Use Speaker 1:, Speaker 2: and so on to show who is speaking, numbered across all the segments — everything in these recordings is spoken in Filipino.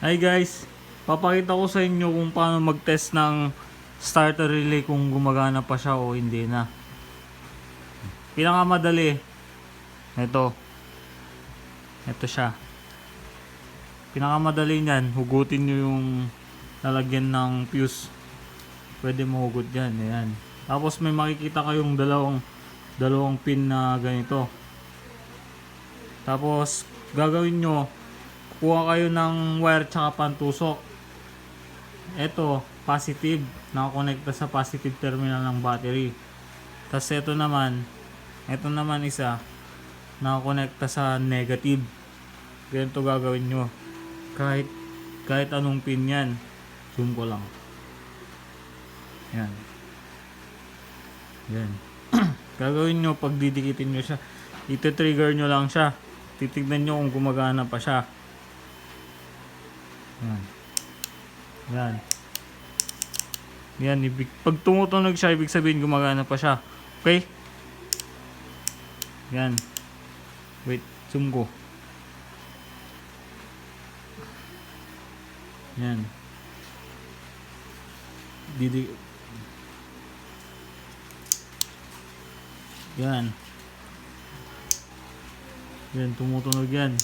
Speaker 1: Hi guys, papakita ko sa inyo kung paano mag-test ng starter relay kung gumagana pa siya o hindi na. Pinakamadali, ito. Ito siya. Pinakamadali niyan, hugutin nyo yung lalagyan ng fuse. Pwede mo hugot yan, ayan. Tapos may makikita kayong dalawang dalawang pin na ganito. Tapos gagawin nyo, kuha kayo ng wire tsaka pantusok. Ito, positive. Nakakonekta sa positive terminal ng battery. Tapos ito naman, ito naman isa, nakakonekta sa negative. Ganito gagawin nyo. Kahit, kahit anong pin yan. Zoom ko lang. Yan. Yan. gagawin nyo pag didikitin nyo siya. Ito-trigger nyo lang siya. Titignan nyo kung gumagana pa siya. Yan. Yan. Yan. Ibig, pag tumutunog siya, ibig sabihin gumagana pa siya. Okay? Yan. Wait. Zoom ko. Yan. Didi... Yan. Yan, tumutunog yan.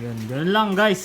Speaker 1: Yan, ganun lang guys.